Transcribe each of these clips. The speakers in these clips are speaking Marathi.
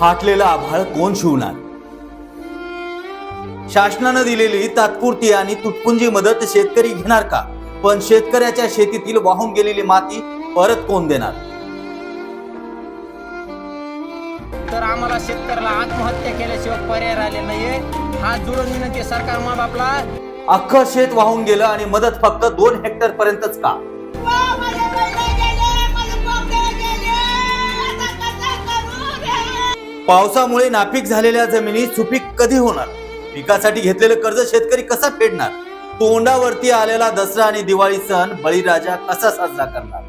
फाटलेलं आभाळ कोण शिवणार? शासनानं दिलेली तात्पुरती आणि तुटपुंजी मदत शेतकरी घेणार का? पण शेतकऱ्याच्या शेतीतील वाहून गेलेली माती परत कोण देणार? तर आम्हाला शेतकऱ्याला आत्महत्या केल्याशिवाय पर्याय राहिले नाहीये. हात जोडून विनंती सरकार मा बापला अख्खं शेत वाहून गेलं आणि मदत फक्त दोन हेक्टर पर्यंतच का? पावसामुळे नापीक झालेल्या जमिनी सुपीक कधी होणार? पिकासाठी घेतलेलं कर्ज शेतकरी कसा फेडणार? तोंडावरती आलेला दसरा आणि दिवाळी सण बळीराजा कसा साजरा करणार?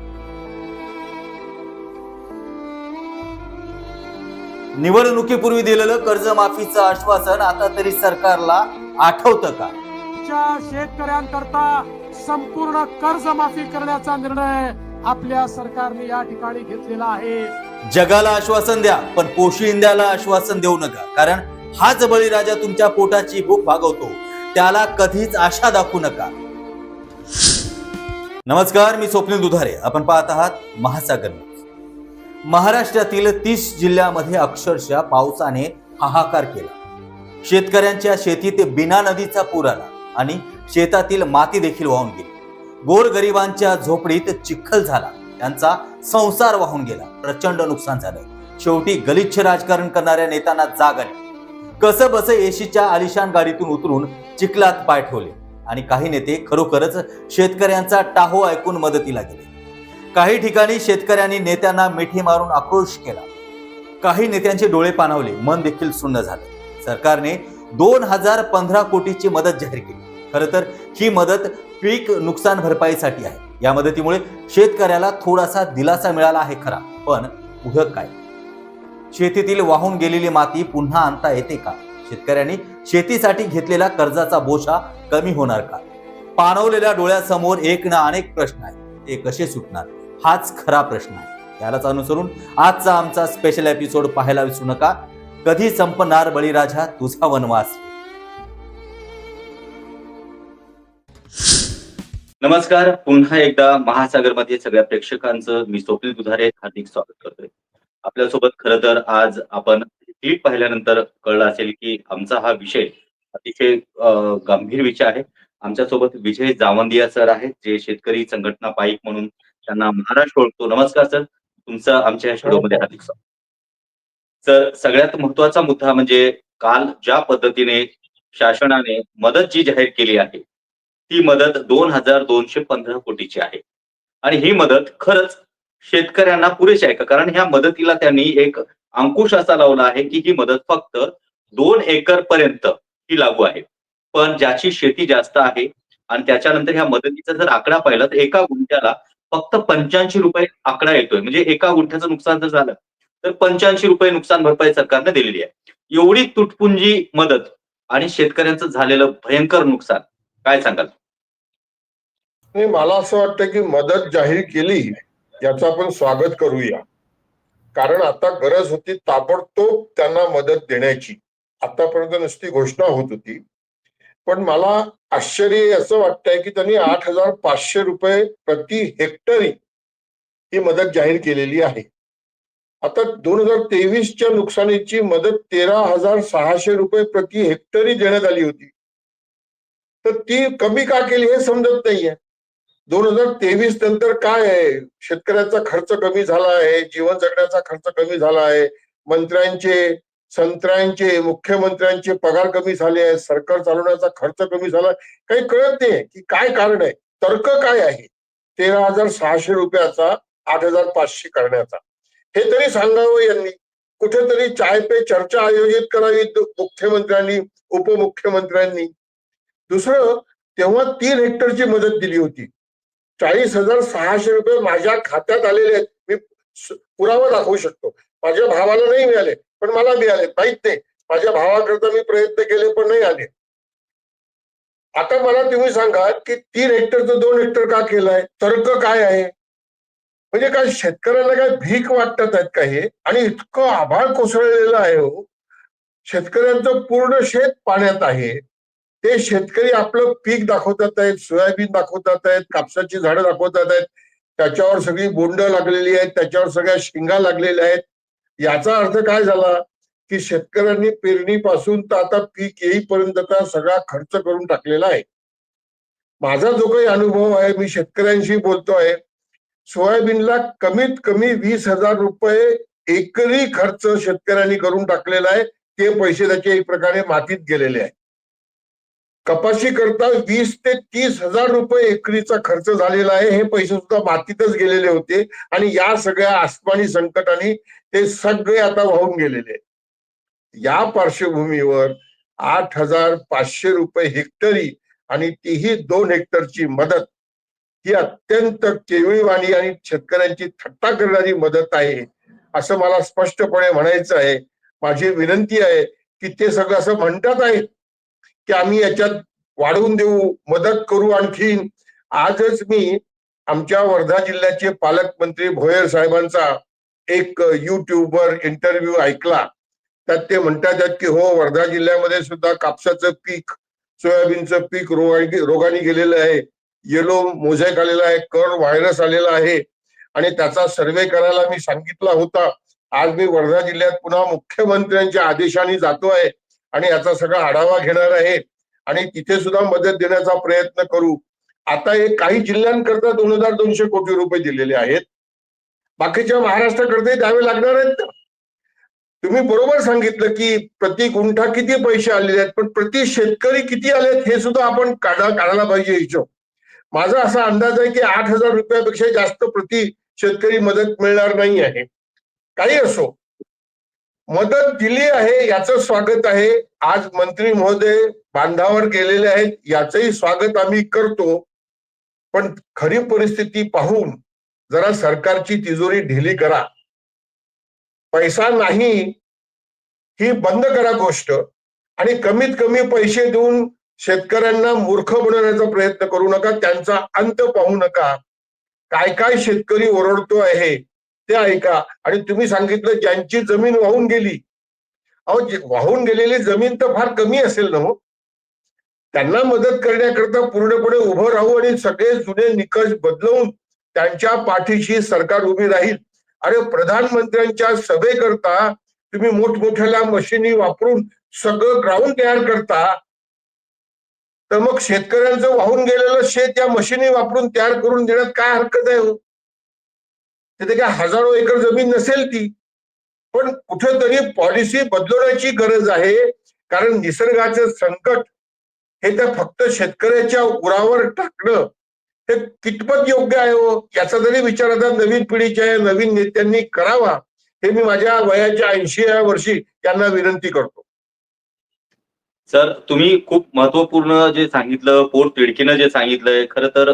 निवडणुकीपूर्वी दिलेलं कर्जमाफीचं आश्वासन आता तरी सरकारला आठवतं का? च्या शेतकऱ्यांकरता संपूर्ण कर्जमाफी करण्याचा निर्णय आपल्या सरकारने या ठिकाणी घेतलेला आहे. जगाला आश्वासन द्या पण पोशी इंद्याला आश्वासन देऊ नका. कारण हाच बळीराजा तुमच्या पोटाची भूक भागवतो. त्याला कधीच आशा दाखवू नका. नमस्कार मी स्वप्नील दुधारे. आपण पाहत आहात महासागर महाराष्ट्रातील तीस जिल्ह्यामध्ये अक्षरशः पावसाने हाहाकार केला. शेतकऱ्यांच्या शेतीत बिना नदीचा पूर आला आणि शेतातील माती देखील वाहून गेली. गोरगरिबांच्या झोपडीत चिखल झाला. त्यांचा संसार वाहून गेला. प्रचंड नुकसान झालं. शेवटी गलिच्छ राजकारण करणाऱ्या नेत्यांना जाग आली. कसं बस एशीच्या आलिशान गाडीतून उतरून चिखलात पाय ठेवले. आणि काही नेते खरोखरच शेतकऱ्यांचा टाहो ऐकून मदतीला गेले. काही ठिकाणी शेतकऱ्यांनी नेत्यांना मिठी मारून आक्रोश केला. काही नेत्यांचे डोळे पाणावले. मन देखील सुन्न झालं. सरकारने दोन हजार पंधरा कोटीची मदत जाहीर केली. खरं तर ही मदत पीक नुकसान भरपाईसाठी आहे. या मदतीमुळे शेतकऱ्याला थोडासा दिलासा मिळाला आहे खरा. पण पुढं काय? शेतीतील वाहून गेलेली माती पुन्हा आणता येते का? शेतकऱ्यांनी शेतीसाठी घेतलेला कर्जाचा बोशा कमी होणार का? पाणवलेल्या डोळ्यासमोर एक ना अनेक प्रश्न आहेत. ते कसे सुटणार? हाच खरा प्रश्न आहे. यालाच अनुसरून आजचा आमचा स्पेशल एपिसोड पाहायला विसरू नका. कधी संपणार बळीराजा? तुझा वनवास. नमस्कार पुन्हा एकदा महासागरमध्ये सगळ्या प्रेक्षकांचं मी स्वप्नील दुधारे हार्दिक स्वागत करतोय. आपल्यासोबत खरं तर आज आपण क्लिप पाहिल्यानंतर कळलं असेल की आमचा हा विषय अतिशय गंभीर विषय आहे. आमच्यासोबत विजय जावंदिया सर आहेत जे शेतकरी संघटना पाईक म्हणून त्यांना महाराष्ट्र ओळखतो. नमस्कार सर तुमचं आमच्या या शेडोमध्ये हार्दिक स्वागत. सर सगळ्यात महत्त्वाचा मुद्दा म्हणजे काल ज्या पद्धतीने शासनाने मदत जी जाहीर केली आहे ती मदत दोन हजार दोनशे पंधरा कोटीची आहे. आणि ही मदत खरंच शेतकऱ्यांना पुरेशी आहे का? कारण ह्या मदतीला त्यांनी एक अंकुश असा लावला आहे की ही मदत फक्त दोन एकर पर्यंत ही लागू आहे. पण ज्याची शेती जास्त आहे आणि त्याच्यानंतर ह्या मदतीचा जर आकडा पाहिला तर एका गुंठ्याला फक्त पंच्याऐंशी रुपये आकडा येतोय. म्हणजे एका गुंठ्याचं नुकसान जर झालं तर पंच्याऐंशी रुपये नुकसान भरपाई सरकारने दिलेली आहे. एवढी तुटपुंजी मदत आणि शेतकऱ्यांचं झालेलं भयंकर नुकसान. काय सांगाल? नाही मला असं वाटतं की मदत जाहीर केली याचं आपण स्वागत करूया. कारण आता गरज होती ताबडतोब त्यांना मदत देण्याची. आतापर्यंत नुसती घोषणा होत होती. पण मला आश्चर्य असं वाटतंय की त्यांनी आठ हजार पाचशे रुपये प्रति हेक्टरी ही मदत जाहीर केलेली आहे. आता दोन हजार तेवीसच्या नुकसानीची मदत तेरा हजार सहाशे रुपये प्रति हेक्टरी देण्यात आली होती. तर ती कमी का केली हे समजत नाहीये. दोन हजार तेवीस नंतर काय आहे? शेतकऱ्याचा खर्च कमी झाला आहे जीवन जगण्याचा खर्च कमी झाला आहे मंत्र्यांचे संत्र्यांचे मुख्यमंत्र्यांचे पगार कमी झाले आहेत सरकार चालवण्याचा खर्च कमी झाला काही कळत नाही की काय कारण आहे तर्क काय आहे? तेरा हजार सहाशे रुपयाचा आठ हजार पाचशे करण्याचा. हे तरी सांगावं यांनी. कुठेतरी चाय पे चर्चा आयोजित करावी मुख्यमंत्र्यांनी उपमुख्यमंत्र्यांनी. दुसरं तेव्हा तीन हेक्टरची मदत दिली होती. चाळीस हजार सहाशे रुपये माझ्या खात्यात आलेले आहेत. मी पुरावा दाखवू शकतो. माझ्या भावाला नाही मिळाले पण मला मिळाले. माहीत नाही. माझ्या भावाकरता मी प्रयत्न केले पण नाही आले. आता मला तुम्ही सांगा की तीन हेक्टरचं दोन हेक्टर का केलंय? तर्क काय आहे? म्हणजे काय शेतकऱ्यांना काय भीक वाटतात आहेत का हे? आणि इतकं आभाळ कोसळलेलं आहे हो. शेतकऱ्यांचं पूर्ण शेत पाण्यात आहे. ते शेतकरी आपलं पीक दाखवतात आहेत सोयाबीन दाखवतात आहेत कापसाची झाडं दाखवतात आहेत. त्याच्यावर सगळी बोंड लागलेली आहेत त्याच्यावर सगळ्या शिंगा लागलेल्या आहेत. याचा अर्थ काय झाला की शेतकऱ्यांनी पेरणीपासून तर आता पीक येईपर्यंतचा सगळा खर्च करून टाकलेला आहे. माझा जो काही अनुभव आहे मी शेतकऱ्यांशी बोलतोय सोयाबीनला कमीत कमी वीस हजार रुपये एकरी खर्च शेतकऱ्यांनी करून टाकलेला आहे. ते पैसे त्याचे एक प्रकारे मातीत गेलेले आहे कपाशी करता वीस ते तीस हजार रुपये एकरीचा खर्च झालेला आहे. हे पैसे सुद्धा मातीतच गेलेले होते. आणि या सगळ्या आसमानी संकटाने ते सगळे आता वाहून गेलेले. या पार्श्वभूमीवर आठ हजार पाचशे रुपये हेक्टरी आणि तीही दोन हेक्टरची मदत ही अत्यंत केविळवाणी आणि शेतकऱ्यांची थट्टा करणारी मदत आहे. असं मला स्पष्टपणे म्हणायचं आहे. माझी विनंती आहे की ते सगळं असं म्हणतात आहेत. की आम्ही याच्यात वाढवून देऊ मदत करू आणखीन. आजच मी आमच्या वर्धा जिल्ह्याचे पालकमंत्री भोयर साहेबांचा एक युट्यूबवर इंटरव्ह्यू ऐकला. त्यात ते म्हणतात की हो वर्धा जिल्ह्यामध्ये सुद्धा कापसाचं पीक सोयाबीनचं पीक रोगाने रोगाने गेलेलं आहे. येलो मोझेक आलेला आहे कर व्हायरस आलेला आहे. आणि त्याचा सर्वे करायला मी सांगितला होता. आज मी वर्धा जिल्ह्यात पुन्हा मुख्यमंत्र्यांच्या आदेशाने जातो आहे आणि याचा सगळा आढावा घेणार आहे आणि तिथे सुद्धा मदत देण्याचा प्रयत्न करू. आता हे काही जिल्ह्यांकरता दोन हजार दोनशे कोटी रुपये दिलेले आहेत. बाकीच्या महाराष्ट्राकडे द्यावे लागणार आहेत. तुम्ही बरोबर सांगितलं की प्रति गुंठा किती पैसे आलेले आहेत पण प्रति शेतकरी किती आलेत हे सुद्धा आपण काढा काढायला पाहिजे हिशोब माझा असा अंदाज आहे की आठ हजार रुपयापेक्षा जास्त प्रति शेतकरी मदत मिळणार नाही आहे. काही असो. मदत दिली आहे याचं स्वागत आहे. आज मंत्री महोदय बांधावर गेलेले आहेत याचंही स्वागत आम्ही करतो. पण खरी परिस्थिती पाहून जरा सरकारची तिजोरी ढिली करा. पैसा नाही ही बंद करा गोष्ट. आणि कमीत कमी पैसे देऊन शेतकऱ्यांना मूर्ख बनवण्याचा प्रयत्न करू नका त्यांचा अंत पाहू नका. काय काय शेतकरी ओरडतो आहे ते ऐका. आणि तुम्ही सांगितलं ज्यांची जमीन वाहून गेली. अहो वाहून गेलेली जमीन तर फार कमी असेल ना मग त्यांना मदत करण्याकरता पूर्णपणे उभं राहू आणि सगळे जुने निकष बदलवून त्यांच्या पाठीशी सरकार उभी राहील. अरे प्रधानमंत्र्यांच्या सभेकरता तुम्ही मोठमोठ्याला मशिनी वापरून सगळं ग्राउंड तयार करता तर मग शेतकऱ्यांचं वाहून गेलेलं शेत या मशिनी वापरून तयार करून देण्यात काय हरकत आहे हो? तिथे काय हजारो एकर जमीन नसेल ती. पण कुठेतरी पॉलिसी बदलवण्याची गरज आहे. कारण निसर्गाचं संकट हे त्या फक्त शेतकऱ्याच्या उरावर टाकणं हे कितपत योग्य आहे हो? याचा जरी विचार आता नवीन पिढीच्या नवीन नेत्यांनी करावा हे मी माझ्या वयाच्या ऐंशी वर्षी त्यांना विनंती करतो. सर तुम्ही खूप महत्त्वपूर्ण जे सांगितलं पोट तिडकीनं जे सांगितलंय खरं तर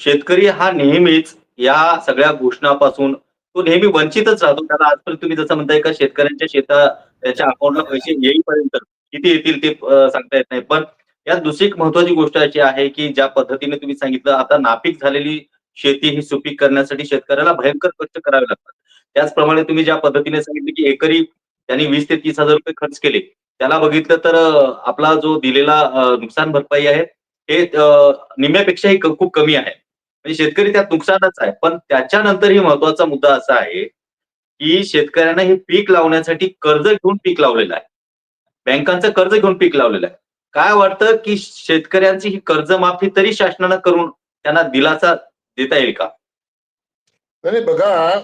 शेतकरी हा नेहमीच या सगळ्या घोषणापासून तो नेहमी वंचितच राहतो. त्याला आजपर्यंत तुम्ही जसं म्हणताय का शेतकऱ्यांच्या शेता त्याच्या अकाउंटला पैसे येईपर्यंत किती येतील ते सांगता येत नाही. पण यात दुसरी एक महत्वाची गोष्ट अशी आहे की ज्या पद्धतीने तुम्ही सांगितलं आता नापीक झालेली शेती ही सुपीक करण्यासाठी शेतकऱ्याला भयंकर कष्ट करावे लागतात. त्याचप्रमाणे तुम्ही ज्या पद्धतीने सांगितलं की एकरी त्यांनी वीस ते तीस हजार रुपये खर्च केले. त्याला बघितलं तर आपला जो दिलेला नुकसान भरपाई आहे हे निम्म्यापेक्षाही खूप कमी आहे. म्हणजे शेतकरी त्यात नुकसानच आहे. पण त्याच्यानंतरही महत्त्वाचा मुद्दा असा आहे की शेतकऱ्यांना हे पीक लावण्यासाठी कर्ज घेऊन पीक लावलेलं आहे. बँकांचं कर्ज घेऊन पीक लावलेलं आहे. काय वाटतं की शेतकऱ्यांची ही कर्जमाफी तरी शासनानं करून त्यांना दिलासा देता येईल का? नाही बघा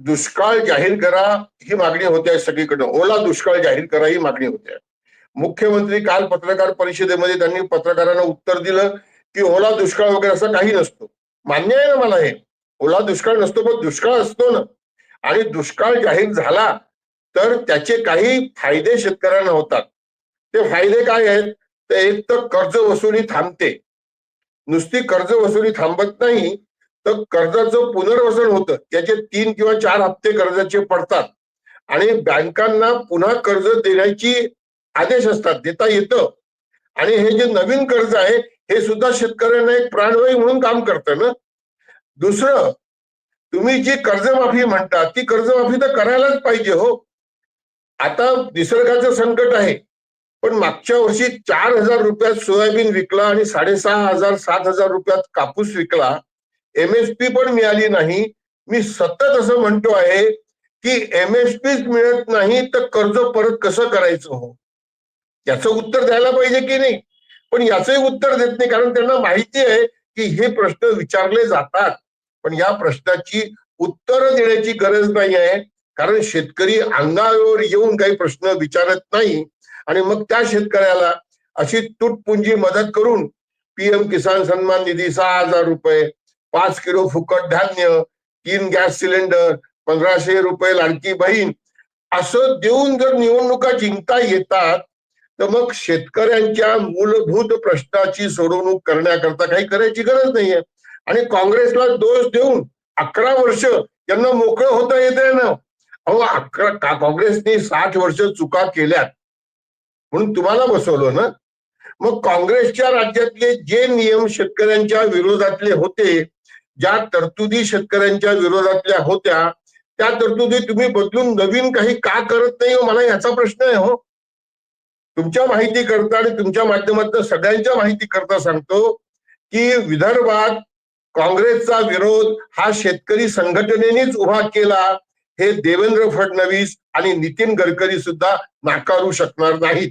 दुष्काळ जाहीर करा ही मागणी होते सगळीकडं. ओला दुष्काळ जाहीर करा ही मागणी होते मुख्यमंत्री काल पत्रकार परिषदेमध्ये त्यांनी पत्रकारांना उत्तर दिलं. की ओला दुष्काळ वगैरे असं काही नसतो. मान्य आहे ना मला हे. ओला दुष्काळ नसतो पण दुष्काळ असतो ना. आणि दुष्काळ जाहीर झाला तर त्याचे काही फायदे शेतकऱ्यांना होतात. ते फायदे काय आहेत? तर एक तर कर्ज वसुली थांबते. नुसती कर्ज वसुली थांबत नाही तर कर्जाचं पुनर्वसन होतं. त्याचे तीन किंवा चार हप्ते कर्जाचे पडतात. आणि बँकांना पुन्हा कर्ज देण्याची आदेश असतात देता येतं. आणि हे जे नवीन कर्ज आहे हे सुद्धा शेतकऱ्यांना एक प्राणवायू म्हणून काम करतं ना. दुसरं तुम्ही जी कर्जमाफी म्हणता ती कर्जमाफी तर करायलाच पाहिजे हो. आता निसर्गाचं संकट आहे पण मागच्या वर्षी चार हजार रुपयात सोयाबीन विकला आणि साडेसहा हजार सात हजार रुपयात कापूस विकला. एमएसपी पण मिळाली नाही. मी सतत असं म्हणतो आहे की एमएसपी मिळत नाही तर कर्ज परत कसं करायचं हो? याचं उत्तर द्यायला पाहिजे की नाही? पण याचंही उत्तर देत नाही कारण त्यांना माहिती आहे की हे प्रश्न विचारले जातात. पण या प्रश्नाची उत्तर देण्याची गरज नाही आहे कारण शेतकरी अंगावर येऊन काही प्रश्न विचारत नाही. आणि मग त्या शेतकऱ्याला अशी तुटपुंजी मदत करून पीएम किसान सन्मान निधी सहा हजार रुपये पाच किलो फुकट धान्य तीन गॅस सिलेंडर पंधराशे रुपये लाडकी बहीण असं देऊन जर निवडणुका जिंकता येतात तर मग शेतकऱ्यांच्या मूलभूत प्रश्नाची सोडवणूक करण्याकरता काही करायची गरज नाहीये. आणि काँग्रेसला दोष देऊन अकरा वर्ष यांना मोकळं होता येते ना. अहो अकरा काँग्रेसने साठ वर्ष चुका केल्यात? म्हणून तुम्हाला बसवलं ना? मग काँग्रेसच्या राज्यातले जे नियम शेतकऱ्यांच्या विरोधातले होते ज्या तरतुदी शेतकऱ्यांच्या विरोधातल्या होत्या त्या तरतुदी तुम्ही बदलून नवीन काही का करत नाही हो? मला याचा प्रश्न आहे हो. तुमच्या माहिती करता आणि तुमच्या माध्यमातून सगळ्यांच्या माहिती करता सांगतो की विदर्भात काँग्रेसचा विरोध हा शेतकरी संघटनेनेच उभा केला. हे देवेंद्र फडणवीस आणि नितीन गडकरी सुद्धा नाकारू शकणार नाहीत.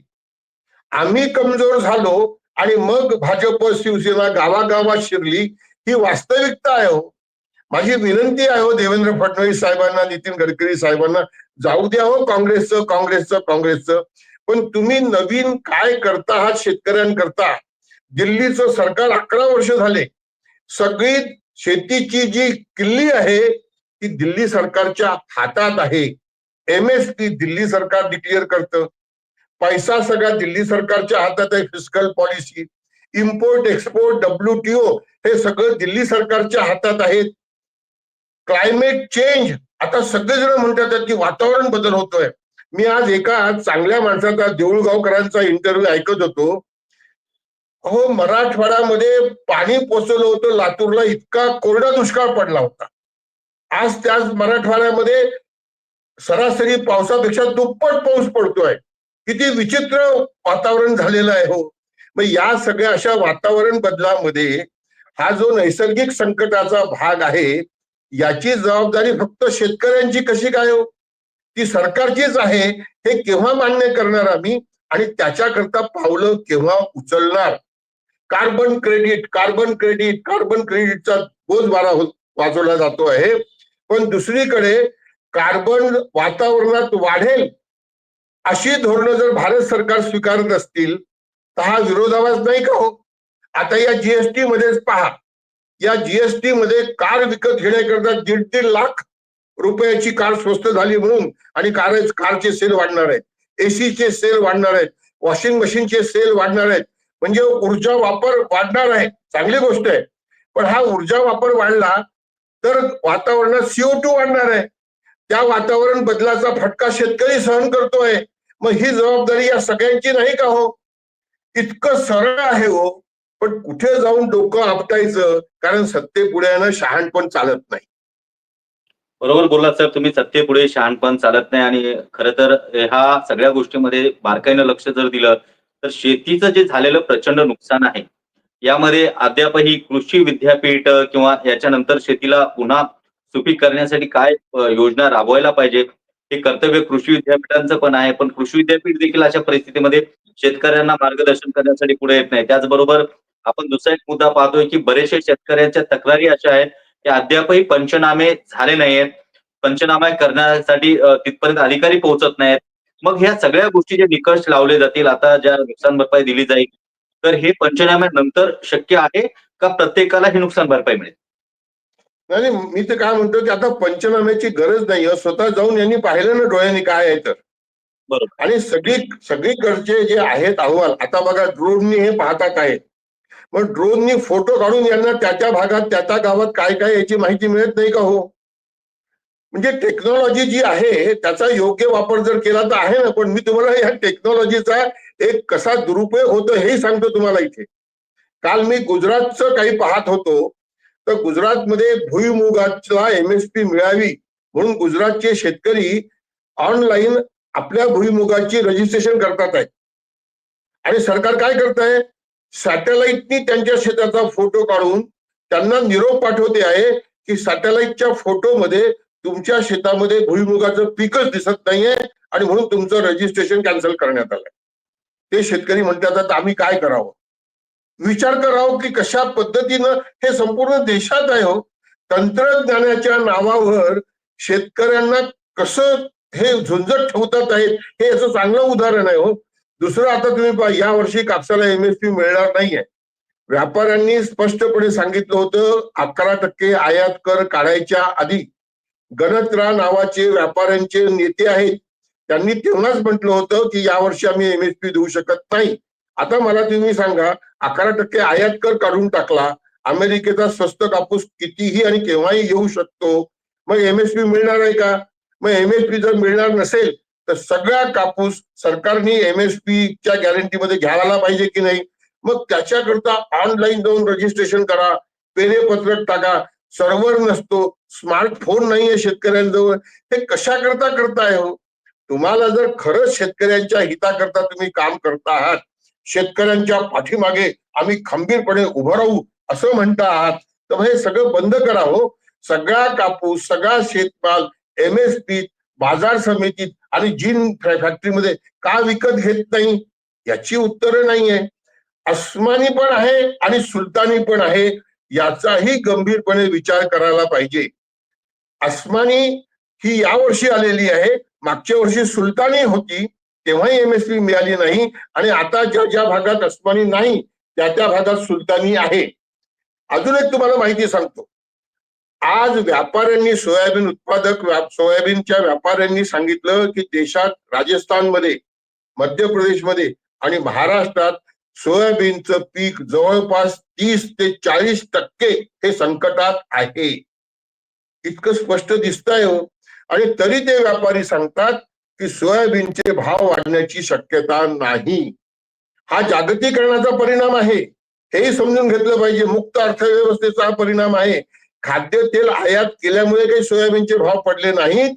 आम्ही कमजोर झालो आणि मग भाजप शिवसेना गावागावात शिरली ही वास्तविकता आहे हो. माझी विनंती आहे हो देवेंद्र फडणवीस साहेबांना नितीन गडकरी साहेबांना जाऊ द्या हो काँग्रेसचं काँग्रेसचं काँग्रेसचं. पण तुम्ही नवीन काय करता आहात शेतकऱ्यांकरता? दिल्लीचं सरकार अकरा वर्ष झाले. सगळी शेतीची जी किल्ली आहे ती दिल्ली सरकारच्या हातात आहे. एम एस पी दिल्ली सरकार डिक्लेअर करतं. पैसा सगळा दिल्ली सरकारच्या हातात आहे physical policy import export WTO हे सगळं दिल्ली सरकारच्या हातात आहेत. क्लायमेट चेंज आता सगळेजण म्हणतात की वातावरण बदल होतोय. मी आज एका चांगल्या माणसाचा देऊळगावकरांचा इंटरव्ह्यू ऐकत होतो. हो मराठवाड्यामध्ये पाणी पोचवलं होतं लातूरला इतका कोरडा दुष्काळ पडला होता. आज त्याच मराठवाड्यामध्ये सरासरी पावसापेक्षा दुप्पट पाऊस पडतोय. किती विचित्र वातावरण झालेलं आहे हो. मग या सगळ्या अशा वातावरण बदलामध्ये हा जो नैसर्गिक संकटाचा भाग आहे याची जबाबदारी फक्त शेतकऱ्यांची कशी काय हो? ती सरकारचीच आहे हे केव्हा मान्य करणार आम्ही? आणि त्याच्याकरता पावलं केव्हा उचलणार? Carbon credit carbon credit carbon क्रेडिटचा बोज बारा होत वाजवला जातो आहे. पण दुसरीकडे कार्बन वातावरणात वाढेल अशी धोरणं जर भारत सरकार स्वीकारत असतील तर हा विरोधाभास नाही का हो? आता या जीएसटी मध्येच पहा. या जीएसटी मध्ये कार विकत घेण्याकरता दीड दीड लाख रुपयाची कार स्वस्त झाली म्हणून आणि कार कारचे सेल वाढणार आहेत. एसीचे सेल वाढणार आहेत. वॉशिंग मशीनचे सेल वाढणार आहेत. म्हणजे ऊर्जा वापर वाढणार आहे. चांगली गोष्ट आहे. पण हा ऊर्जा वापर वाढला तर वातावरणात सीओ टू वाढणार आहे. त्या वातावरण बदलाचा फटका शेतकरी सहन करतोय. मग ही जबाबदारी या सगळ्यांची नाही का हो? इतकं सरळ आहे हो. पण कुठे जाऊन डोकं आपटायचं? कारण सत्तेपुढ्यानं शहाणपण चालत नाही. बरोबर बोललात सर तुम्ही सत्तेपुढे शहाणपण चालत नाही आणि खरं तर ह्या सगळ्या गोष्टीमध्ये बारकाईनं लक्ष जर दिलं तर शेतीचं जे झालेलं प्रचंड नुकसान आहे यामध्ये अद्यापही कृषी विद्यापीठ किंवा याच्यानंतर शेतीला पुन्हा सुपीक करण्यासाठी काय योजना राबवायला पाहिजे हे कर्तव्य कृषी विद्यापीठांचं पण आहे पण कृषी विद्यापीठ देखील अशा परिस्थितीमध्ये शेतकऱ्यांना मार्गदर्शन करण्यासाठी पुढे येत नाही. त्याचबरोबर आपण दुसरा एक मुद्दा पाहतोय की बरेचसे शेतकऱ्यांच्या तक्रारी अशा आहेत की अद्यापही पंचनामे झाले नाहीयेत. पंचनामे करण्यासाठी तिथपर्यंत अधिकारी पोहोचत नाहीत. मग ह्या सगळ्या गोष्टी जे निकष लावले जातील आता ज्या नुकसान भरपाई दिली जाईल तर हे पंचनाम्यानंतर शक्य आहे का प्रत्येकाला ही नुकसान भरपाई मिळेल? नाही मी तर काय म्हणतो की आता पंचनाम्याची गरज नाही. स्वतः जाऊन यांनी पाहिलं ना डोळ्यांनी काय आहे तर. बरोबर. आणि सगळी सगळीकडचे जे आहेत अहवाल आता बघा ड्रोननी हे पाहतात आहेत. मग ड्रोननी फोटो काढून यांना त्या भागात त्या त्या गावात काय काय याची माहिती मिळत नाही का हो? म्हणजे टेक्नॉलॉजी जी आहे त्याचा योग्य वापर जर केला तर आहे ना पण मी तुम्हाला ह्या टेक्नॉलॉजीचा एक कसा दुरुपयोग होतो हेही सांगतो तुम्हाला इथे. काल मी गुजरातचं काही पाहत होतो तर गुजरातमध्ये भुईमुगाला एमएसपी मिळावी म्हणून गुजरातचे शेतकरी ऑनलाईन आपल्या भुईमुगाची रजिस्ट्रेशन करतात आहे आणि सरकार काय करत आहे सॅटेलाइटनी त्यांच्या शेताचा फोटो काढून त्यांना निरोप पाठवते आहे की सॅटेलाइटच्या फोटोमध्ये तुमच्या शेतामध्ये भुईमुगाचं पीकच दिसत नाहीये आणि म्हणून तुमचं रजिस्ट्रेशन कॅन्सल करण्यात आलंय. ते शेतकरी म्हणतात आता आम्ही काय करावं? विचार करावं की कशा पद्धतीनं हे संपूर्ण देशात आहे हो. तंत्रज्ञानाच्या नावावर शेतकऱ्यांना कसं हे झुंजत ठेवतात आहेत हे याचं चांगलं उदाहरण आहे हो. दुसरं आता तुम्ही पहा या वर्षी कापसाला एमएसपी मिळणार नाहीये. व्यापाऱ्यांनी स्पष्टपणे सांगितलं होतं अकरा टक्के आयात कर काढायच्या आधी गणत्रा नावाचे व्यापाऱ्यांचे नेते आहेत. त्यांनी तेव्हाच म्हटलं होतं की यावर्षी आम्ही एमएसपी देऊ शकत नाही. आता मला तुम्ही सांगा अकरा टक्के आयात कर काढून टाकला अमेरिकेचा स्वस्त कापूस कितीही आणि केव्हाही येऊ शकतो मग एमएसपी मिळणार आहे का? मग एमएसपी जर मिळणार नसेल तर सगळा कापूस सरकारने एमएसपी च्या गॅरंटीमध्ये घ्यायला पाहिजे की नाही? मग त्याच्याकरता ऑनलाईन जाऊन रजिस्ट्रेशन करा पेने पत्रक टाका. सर्व्हर नसतो स्मार्टफोन नाहीये शेतकऱ्यांजवळ. हे कशा करता करताय हो? तुम्हाला जर खरंच शेतकऱ्यांच्या हिताकरता तुम्ही काम करता आहात शेतकऱ्यांच्या पाठीमागे आम्ही खंबीरपणे उभं राहू असं म्हणता आहात तर हे सगळं बंद करा हो. सगळा कापूस सगळा शेतमाल एमएसपी बाजार समितीत आणि जीन फॅक्टरीमध्ये का विकत घेत नाही? याची उत्तरं नाहीये. अस्मानी पण आहे आणि सुलतानी पण आहे याचाही गंभीरपणे विचार करायला पाहिजे. अस्मानी ही यावर्षी आलेली आहे. मागच्या वर्षी सुलतानी होती तेव्हाही एम एस पी मिळाली नाही आणि आता ज्या ज्या भागात अस्मानी नाही त्या त्या भागात सुलतानी आहे. अजून एक तुम्हाला माहिती सांगतो. आज व्यापाऱ्यांनी सोयाबीन उत्पादक सोयाबीनच्या व्यापाऱ्यांनी सांगितलं की देशात राजस्थानमध्ये मध्य प्रदेशमध्ये आणि महाराष्ट्रात सोयाबीनचं पीक जवळपास तीस ते चाळीस टक्के हे संकटात आहे. इतकं स्पष्ट दिसतंय हो. आणि तरी ते व्यापारी सांगतात की सोयाबीनचे भाव वाढण्याची शक्यता नाही. हा जागतिकरणाचा परिणाम आहे. हेही समजून घेतलं पाहिजे. मुक्त अर्थव्यवस्थेचा हा परिणाम आहे. खाद्य तेल आयात केल्यामुळे काही सोयाबीनचे भाव पडले नाहीत.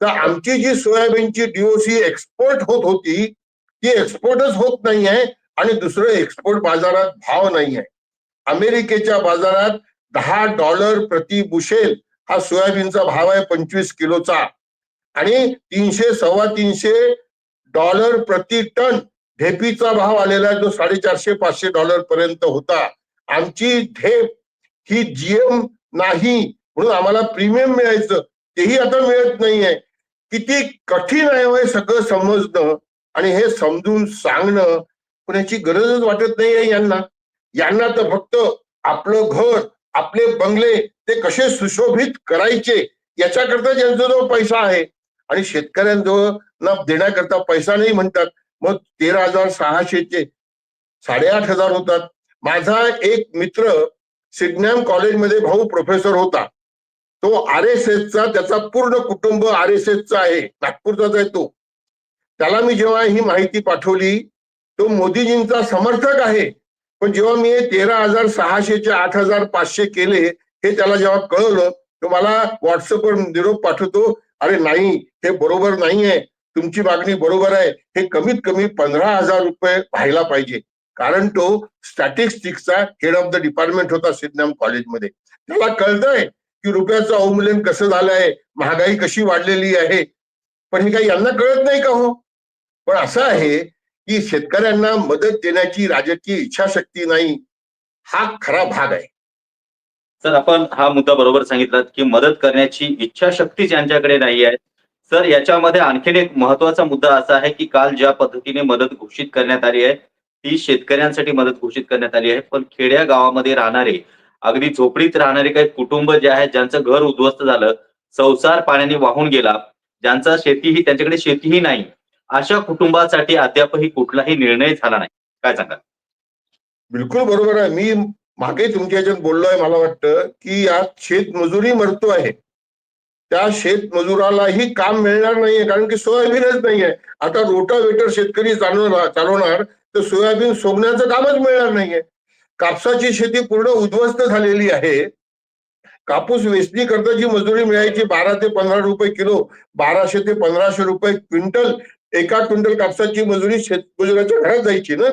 तर आमची जी सोयाबीनची डीओसी एक्सपोर्ट होत होती ती एक्सपोर्टच होत नाही आहे आणि दुसरं एक्सपोर्ट बाजारात भाव नाही आहे अमेरिकेच्या बाजारात दहा डॉलर प्रति बुशेल हा सोयाबीनचा भाव आहे पंचवीस किलोचा. आणि तीनशे सव्वा तीनशे डॉलर प्रति टन ढेपीचा भाव आलेला आहे जो साडेचारशे पाचशे डॉलर पर्यंत होता. आमची ढेप ही जीएम नाही. म्हणून आम्हाला प्रीमियम मिळायचं. तेही आता मिळत नाहीये. किती कठीण आहे हो हे सगळं समजणं आणि हे समजून सांगणं. पण याची गरजच वाटत नाहीये यांना. यांना तर फक्त आपलं घर आपले बंगले ते कसे सुशोभित करायचे याच्याकरता ज्यांच्याजवळ पैसा आहे. आणि शेतकऱ्यांजवळ ना देण्याकरता पैसा नाही म्हणतात. मग तेरा हजार सहाशेचे साडेआठ हजार होतात. माझा एक मित्र सिडनॅम कॉलेजमध्ये भाऊ प्रोफेसर होता. तो आर एस एसचा त्याचा पूर्ण कुटुंब आर एस एसचा आहे. नागपूरचाच आहे तो. त्याला मी जेव्हा ही माहिती पाठवली तो मोदीजींचा समर्थक आहे. पण जेव्हा मी तेरा हजार सहाशेचे आठ हजार पाचशे केले हे त्याला जेव्हा कळवलं तो मला व्हॉट्सअपवर निरोप पाठवतो अरे नाही हे बरोबर नाहीये. तुमची मागणी बरोबर आहे. हे कमीत कमी पंधरा हजार रुपये व्हायला पाहिजे. कारण तो स्टॅटिस्टिक्सचा हेड ऑफ द डिपार्टमेंट होता सिडनॅम कॉलेजमध्ये. त्याला कळतंय की रुपयाचं अवमूल्यन कसं झालंय महागाई कशी वाढलेली आहे पण हे काही यांना कळत नाही का हो? पण असं आहे की शेतकऱ्यांना मदत देण्याची राजकीय इच्छाशक्ती नाही हा खरा भाग आहे. सर आपण हा मुद्दा बरोबर सांगितलात की मदत करण्याची इच्छाशक्तीच यांच्याकडे नाही आहे. सर याच्यामध्ये आणखीन एक महत्त्वाचा मुद्दा असा आहे की काल ज्या पद्धतीने मदत घोषित करण्यात आली आहे ती शेतकऱ्यांसाठी मदत घोषित करण्यात आली आहे. पण खेड्या गावामध्ये राहणारे अगदी झोपडीत राहणारे काही कुटुंब जे आहेत ज्यांचं घर उद्ध्वस्त झालं संसार पाण्याने वाहून गेला ज्यांचा शेतीही त्यांच्याकडे शेतीही नाही अशा कुटुंबासाठी अद्यापही कुठलाही निर्णय झाला नाही. काय सांगा बिलकुल बरोबर आहे. मी मागे तुमच्या याच्यात बोललोय मला वाटतं की यात शेतमजुरी मरतो आहे. त्या शेतमजुरालाही काम मिळणार नाहीये कारण की सोयाबीनच नाहीये. आता रोटावेटर शेतकरी चालवणार चालवणार तर सोयाबीन सोगण्याचं कामच मिळणार नाहीये. कापसाची शेती पूर्ण उद्ध्वस्त झालेली आहे. कापूस वेचणी करता जी मजुरी मिळायची बारा ते पंधरा रुपये किलो बाराशे ते पंधराशे रुपये क्विंटल एका क्विंटल कापसाची मजुरी शेतमजुराच्या घरात जायची ना?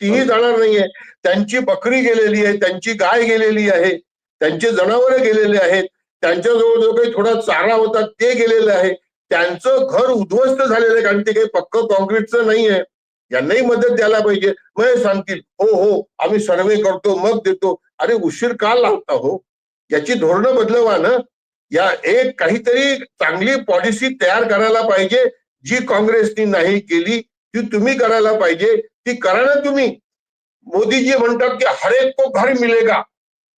तीही जाणार नाहीये. त्यांची बकरी गेलेली आहे त्यांची गाय गेलेली आहे त्यांचे जनावर गेलेले आहेत त्यांच्याजवळ जो काही थोडा चारा होता ते गेलेलं आहे. त्यांचं घर उद्ध्वस्त झालेलं आहे कारण ते काही पक्क कॉन्क्रीटचं नाहीये. यांनाही मदत द्यायला पाहिजे. मग सांगतील हो हो आम्ही सर्वे करतो मग देतो. अरे उशीर का लावता हो? याची धोरणं बदलवा ना. या एक काहीतरी चांगली पॉलिसी तयार करायला पाहिजे. जी काँग्रेसनी नाही केली ती तुम्ही करायला पाहिजे. ती करा ना तुम्ही. मोदीजी म्हणतात की हरेक को घर मिलेगा.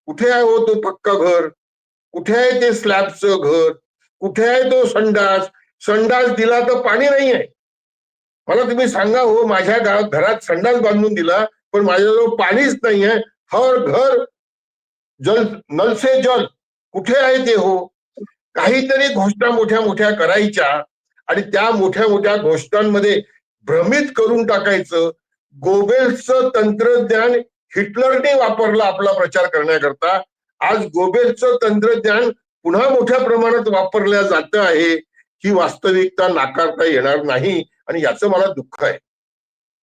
कुठे आहे हो तो पक्का घर? कुठे आहे ते स्लॅबचं घर? कुठे आहे तो संडास? संडास दिला तर पाणी नाही आहे मला तुम्ही सांगा हो माझ्या गावात घरात संडास बांधून दिला पण माझ्याजवळ पाणीच नाही आहे हर घर जल नलसे जल. कुठे आहे ते हो? काहीतरी घोषणा मोठ्या मोठ्या करायच्या आणि त्या मोठ्या मोठ्या घोषणांमध्ये भ्रमित करून टाकायचं. गोबेल्सचं तंत्रज्ञान हिटलरने वापरलं आपला प्रचार करण्याकरता. आज गोबेल्सचं तंत्रज्ञान पुन्हा मोठ्या प्रमाणात वापरल्या जात आहे ही वास्तविकता नाकारता येणार नाही. आणि याचं मला दुःख आहे.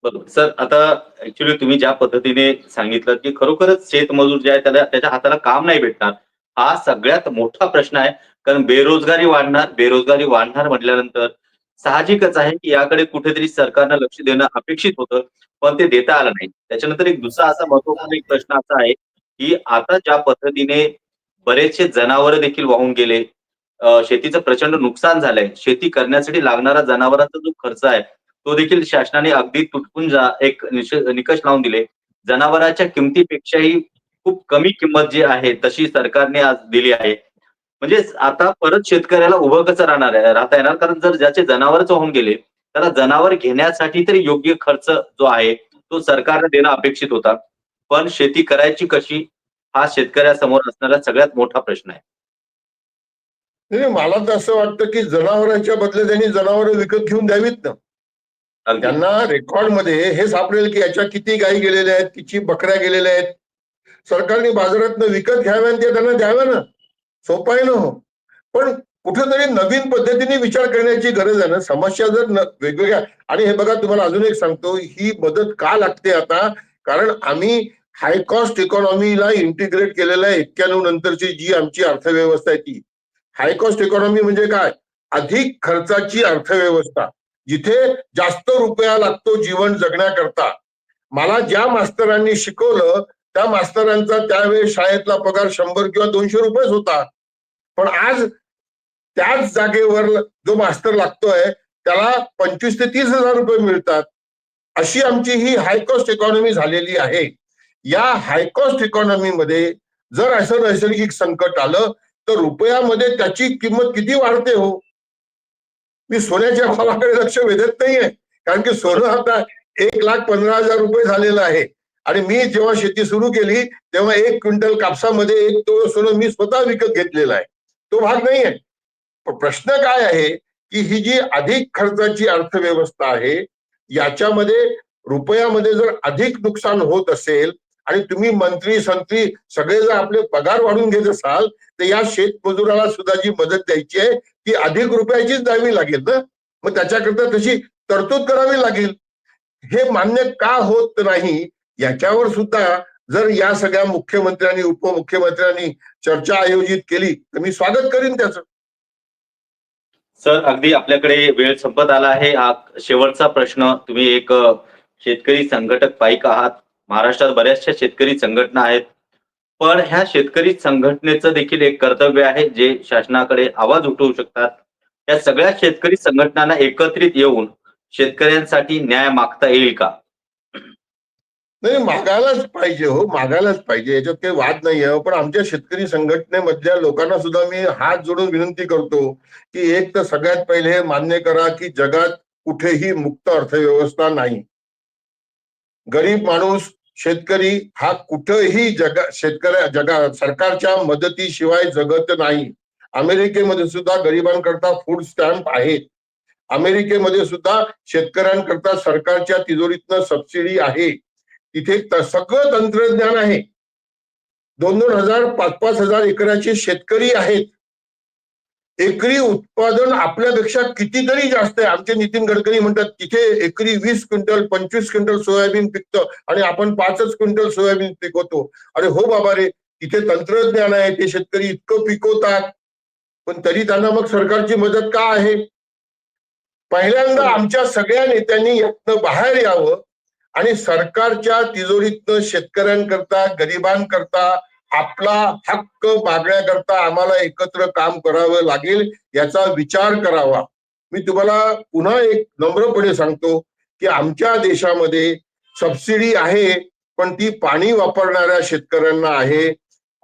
बरोबर. सर आता ऍक्च्युली तुम्ही ज्या पद्धतीने सांगितलं की खरोखरच शेतमजूर जे आहे त्याला त्याच्या हाताला काम नाही भेटणार हा सगळ्यात मोठा प्रश्न आहे. कारण बेरोजगारी वाढणार बेरोजगारी वाढणार म्हटल्यानंतर साहजिकच आहे की याकडे कुठेतरी सरकारनं लक्ष देणं अपेक्षित होतं पण ते देता आलं नाही. त्याच्यानंतर एक दुसरा असा महत्त्वपूर्ण एक प्रश्न असा आहे की आता ज्या पद्धतीने बरेचसे जनावर देखील वाहून गेले शेतीचं प्रचंड नुकसान झालंय. शेती करण्यासाठी लागणारा जनावरांचा जो खर्च आहे तो देखील शासनाने अगदी तुटपून जा एक निकष लावून दिले. जनावरांच्या किमतीपेक्षाही खूप कमी किंमत जी आहे तशी सरकारने आज दिली आहे. म्हणजे आता परत शेतकऱ्याला उभं कसं राहणार आहे? राहता येणार? कारण जर ज्याचे जनावरच होऊन गेले त्याला जनावर घेण्यासाठी तरी योग्य खर्च जो आहे तो सरकारने देणं अपेक्षित होता. पण शेती करायची कशी हा शेतकऱ्यासमोर असणारा सगळ्यात मोठा प्रश्न आहे. नाही मला तर असं वाटतं की जनावरांच्या बदले त्यांनी जनावरं विकत घेऊन द्यावीत ना. त्यांना रेकॉर्डमध्ये हे सापडेल की याच्या किती गायी गेलेल्या आहेत किती बकऱ्या गेलेल्या आहेत. सरकारने बाजारात विकत घ्याव्या आणि ते त्यांना द्याव्या ना. सोपं आहे ना हो. पण कुठेतरी नवीन पद्धतीने विचार करण्याची गरज आहे ना. समस्या जर वेगवेगळ्या आणि हे बघा तुम्हाला अजून एक सांगतो ही मदत का लागते आता? कारण आम्ही हाय कॉस्ट इकॉनॉमीला इंटिग्रेट केलेलं आहे. एक्क्याण्णव नंतरची जी आमची अर्थव्यवस्था आहे ती. हाय कॉस्ट इकॉनॉमी म्हणजे काय? अधिक खर्चाची अर्थव्यवस्था. जिथे जास्त रुपया लागतो जीवन जगण्याकरता. मला ज्या मास्तरांनी शिकवलं त्या मास्तरांचा त्यावेळेस शाळेतला पगार शंभर किंवा दोनशे रुपयेच होता. पण आज त्याच जागेवर जो मास्तर लागतोय त्याला पंचवीस ते तीस हजार रुपये मिळतात. अशी आमची ही हायकॉस्ट इकॉनॉमी झालेली आहे. या हायकॉस्ट इकॉनॉमीमध्ये जर असं नैसर्गिक संकट आलं तर रुपयामध्ये त्याची किंमत किती वाढते हो? मी सोन्याच्या भावाकडे लक्ष वेधत नाहीये. कारण की सोनं आता एक लाख पंधरा हजार रुपये झालेलं आहे. आणि मी जेव्हा शेती सुरू केली तेव्हा एक क्विंटल कापसामध्ये एक तो सोनं मी स्वतः विकत घेतलेला आहे. तो भाग नाही आहे प्रश्न काय आहे की ही जी अधिक खर्चाची अर्थव्यवस्था आहे याच्यामध्ये रुपयामध्ये जर अधिक नुकसान होत असेल आणि तुम्ही मंत्री संत्री सगळे जर आपले पगार वाढून घेत असाल तर या शेतमजुराला सुद्धा जी मदत द्यायची आहे ती अधिक रुपयाचीच द्यावी लागेल ना? मग त्याच्याकरता तशी तरतूद करावी लागेल. हे मान्य का होत नाही याच्यावर सुद्धा जर या सगळ्या मुख्यमंत्र्यांनी उपमुख्यमंत्र्यांनी चर्चा आयोजित केली तर मी स्वागत करीन त्याचं. सर अगदी आपल्याकडे वेळ संपत आला आहे. हा शेवटचा प्रश्न तुम्ही एक शेतकरी संघटक पाईक आहात. महाराष्ट्रात बऱ्याचशा शेतकरी संघटना आहेत. पण ह्या शेतकरी संघटनेचं देखील एक कर्तव्य आहे जे शासनाकडे आवाज उठवू शकतात. या सगळ्या शेतकरी संघटनांना एकत्रित येऊन शेतकऱ्यांसाठी न्याय मागता येईल का? नाही मागायलाच पाहिजे हो मागायलाच पाहिजे. याच्यात काही वाद नाही आहे हो. पण आमच्या शेतकरी संघटनेमधल्या लोकांना सुद्धा मी हात जोडून विनंती करतो की एक तर सगळ्यात पहिले हे मान्य करा की जगात कुठेही मुक्त अर्थव्यवस्था नाही. गरीब माणूस शेतकरी हा कुठंही जगा शेतकऱ्या जगा सरकारच्या मदतीशिवाय जगत नाही. अमेरिकेमध्ये सुद्धा गरिबांकरता फूड स्टॅम्प आहेत. अमेरिकेमध्ये सुद्धा शेतकऱ्यांकरता सरकारच्या तिजोरीतनं सबसिडी आहे. तिथे सगळं तंत्रज्ञान आहे. दोन दोन हजार पाच पाच हजार एकराचे शेतकरी आहेत. एकरी उत्पादन आपल्यापेक्षा कितीतरी जास्त आहे. आमचे नितीन गडकरी म्हणतात तिथे एकरी वीस क्विंटल पंचवीस क्विंटल सोयाबीन पिकतं आणि आपण पाचच क्विंटल सोयाबीन पिकवतो. अरे हो बाबा रे तिथे तंत्रज्ञान आहे ते शेतकरी इतकं पिकवतात. पण तरी त्यांना मग सरकारची मदत का आहे? पहिल्यांदा आमच्या सगळ्या नेत्यांनी यातनं बाहेर यावं आणि सरकारच्या तिजोरीतनं शेतकऱ्यांकरता गरिबांकरता आपला हक्क मागण्याकरता आम्हाला एकत्र काम करावं लागेल याचा विचार करावा. मी तुम्हाला पुन्हा एक नम्रपणे सांगतो की आमच्या देशामध्ये सबसिडी आहे पण ती पाणी वापरणाऱ्या शेतकऱ्यांना आहे.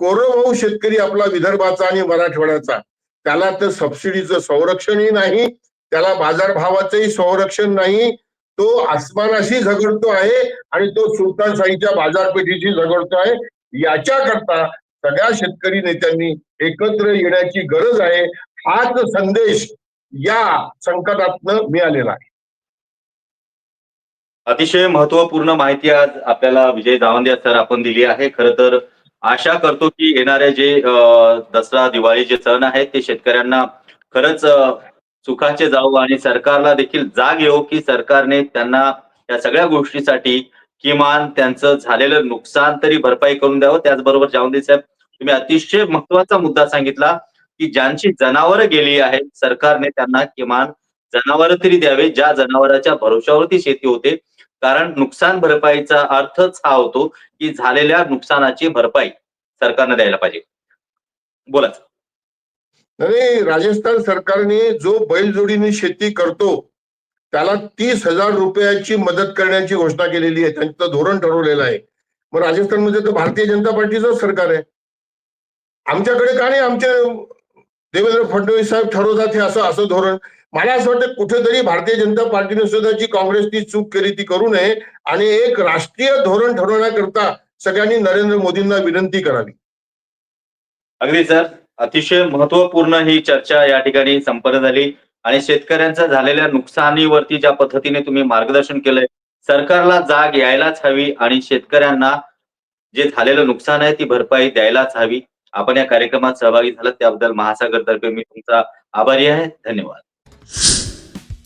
कोरडवाहू शेतकरी आपला विदर्भाचा आणि मराठवाड्याचा. त्याला तर सबसिडीचं संरक्षणही नाही त्याला बाजारभावाचंही संरक्षण नाही. तो आसमानाशी झगडतो आहे आणि तो सुलतानशाहीच्या बाजारपेठेशी झगडतो आहे. याच्याकरता सगळ्या शेतकरी नेत्यांनी एकत्र येण्याची गरज आहे. हाच संदेश या संकटातनं मिळालेला आहे. अतिशय महत्त्वपूर्ण माहिती आज आपल्याला विजय जावंदे सर आपण दिली आहे. खर तर आशा करतो की येणारे जे दसरा दिवाळी जे सण आहेत ते शेतकऱ्यांना खरंच सुखाचे जाऊ आणि सरकारला देखील जाग येऊ की सरकारने त्यांना या सगळ्या गोष्टीसाठी किमान त्यांचं झालेलं नुकसान तरी भरपाई करून द्यावं. त्याचबरोबर जावंदे साहेब तुम्ही अतिशय महत्त्वाचा मुद्दा सांगितला की ज्यांची जनावरं गेली आहेत सरकारने त्यांना किमान जनावरं तरी द्यावे ज्या जनावरांच्या भरोशावरती शेती होते. कारण नुकसान भरपाईचा अर्थच हा होतो की झालेल्या नुकसानाची भरपाई सरकारने द्यायला पाहिजे. बोला. नाही राजस्थान सरकारने जो बैलजोडीने शेती करतो त्याला तीस हजार रुपयाची मदत करण्याची घोषणा केलेली आहे. त्यांचं धोरण ठरवलेलं आहे. मग राजस्थानमध्ये तर भारतीय जनता पार्टीचं सरकार आहे. आमच्याकडे का नाही आमचे देवेंद्र फडणवीस साहेब ठरवतात हे असं असं धोरण. मला असं वाटतं कुठेतरी भारतीय जनता पार्टीने सुद्धा जी काँग्रेसची चूक केली ती करू नये आणि एक राष्ट्रीय धोरण ठरवण्याकरता सगळ्यांनी नरेंद्र मोदींना विनंती करावी. अगदी सर. अतिशय महत्त्वपूर्ण ही चर्चा या ठिकाणी संपन्न झाली. आणि शेतकऱ्यांचं झालेल्या नुकसानीवरती ज्या पद्धतीने तुम्ही मार्गदर्शन केलंय सरकारला जाग यायलाच हवी आणि शेतकऱ्यांना जे झालेलं नुकसान आहे ती भरपाई द्यायलाच हवी. आपण या कार्यक्रमात सहभागी झालात त्याबद्दल महासागर तर्फे मी तुमचा आभारी आहे. धन्यवाद.